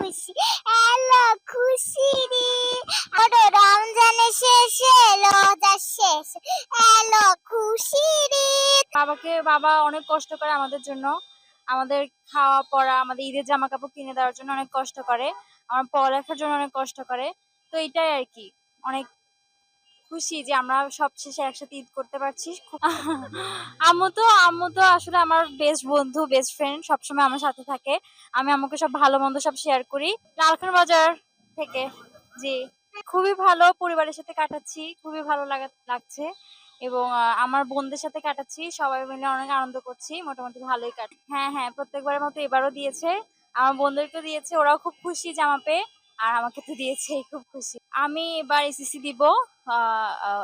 খুশি, এলো খুশি রে। আরও রমজান শেষ, এলো রোজা শেষ। এলো খুশি রে। বাবাকে, বাবা অনেক কষ্ট করে আমাদের জন্য, আমাদের খাওয়া পড়া, আমাদের ঈদের জামা কাপড় কিনে দেওয়ার জন্য অনেক কষ্ট করে, আমার পড়ালেখার জন্য অনেক কষ্ট করে। তো এটাই আর কি, অনেক খুশি যে আমরা সব শেষে একসাথে ঈদ করতে পারছি। আম্মু তো আম্মু তো আসলে আমার বেস্ট বন্ধু বেস্ট ফ্রেন্ড সবসময় আমার সাথে থাকে। আমি আম্মুকে সব ভালো মন্দ সব শেয়ার করি। লালখান বাজার থেকে জি। খুবই ভালো পরিবারের সাথে কাটাচ্ছি খুবই ভালো লাগা লাগছে। এবং আমার বোনদের সাথে কাটাচ্ছি সবাই মিলে অনেক আনন্দ করছি মোটামুটি ভালোই কাট হ্যাঁ হ্যাঁ প্রত্যেকবারের মতো এবারও দিয়েছে। আমার বোনদেরকে দিয়েছে ওরাও খুব খুশি জামা পেয়ে। আর আমাকে তো দিয়েছে, খুব খুশি। আমি এবার এসএসসি দিব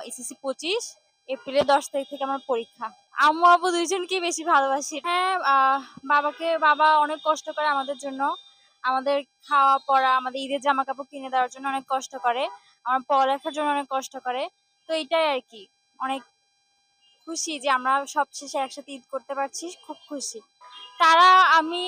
এসএসসি পঁচিশ, এপ্রিলের দশ তারিখ থেকে আমার পরীক্ষা। আম্মু আব্বু দুইজনকেই বেশি ভালোবাসি। হ্যাঁ বাবাকে, বাবা অনেক কষ্ট করে আমাদের জন্য। আমাদের খাওয়া, পড়া, আমাদের ঈদের জামা কাপড় কিনে দেওয়ার জন্য অনেক কষ্ট করে। আমার পড়ালেখার জন্য অনেক কষ্ট করে। তো এটাই আর কি। অনেক খুশি যে আমরা সব শেষে একসাথে ঈদ করতে পারছি, খুব খুশি। তারা আমি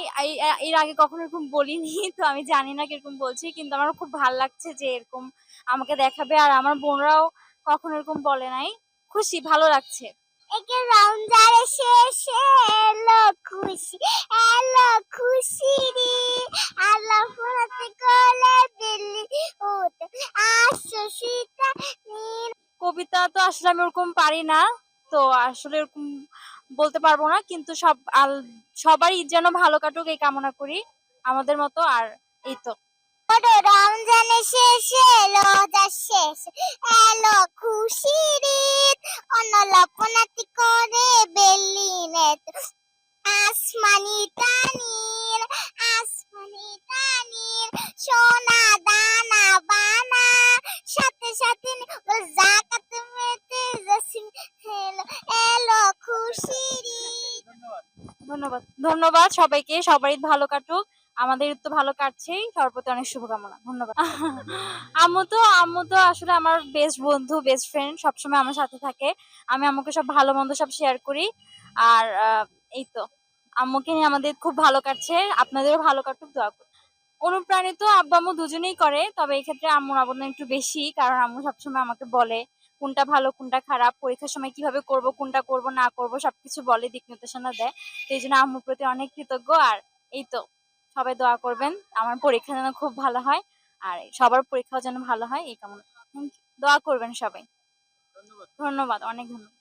এর আগে কখনো এরকম বলিনি তো আমি জানি না কীরকম বলছি কিন্তু আমার খুব ভালো লাগছে যে এরকম আমাকে দেখাবে আর আমার বোনরাও কখনো এরকম বলে নাই। খুশি ভালো লাগছে। একে রমজানের শেষে এলো খুশি এলো খুশি রে। আল্লাহ ফুরাতে কোলে দিল্লি উঠ। আসো সীতা কবিতা তো আসলে আমি ওরকম পারি না তো আসলে এরকম বলতে পারব না, কিন্তু সব আল- সবারই ঈদ যেন ভালো কাটুক, এই কামনা করি আমাদের মতো, আর এই তো। শেষে এলো করে বেলিনেত আসমানি আসমানি সোনা এলো ধন্যবাদ ধন্যবাদ সবাইকে সবারই ভালো কাটুক। আমাদের তো ভালো কাটছেই সবার প্রতি অনেক শুভকামনা ধন্যবাদ। আম্মু তো আম্মু তো আসলে আমার বেস্ট বন্ধু বেস্ট ফ্রেন্ড সবসময় আমার সাথে থাকে। আমি আম্মুকে সব ভালো মন্দ সব শেয়ার করি। আর আহ, এই তো আম্মুকে নিয়ে আমাদের খুব ভালো কাটছে আপনাদেরও ভালো কাটুক দোয়া করি অনুপ্রাণিত আব্বু আম্মু দুজনেই করে তবে এক্ষেত্রে আম্মুর অবদান একটু বেশি কারণ আম্মু সবসময় আমাকে বলে কোনটা ভালো, কোনটা খারাপ, পরীক্ষার সময় কীভাবে করব, কোনটা করব, না করব, সবকিছু বলে দিক নির্দেশনা দেয়। তো এই জন্য আম্মুর প্রতি অনেক কৃতজ্ঞ। আর এই তো, সবাই দোয়া করবেন, আমার পরীক্ষা যেন খুব ভালো হয়, আর সবার পরীক্ষাও যেন ভালো হয়, এই কামনা। দোয়া করবেন সবাই। ধন্যবাদ। অনেক ধন্যবাদ।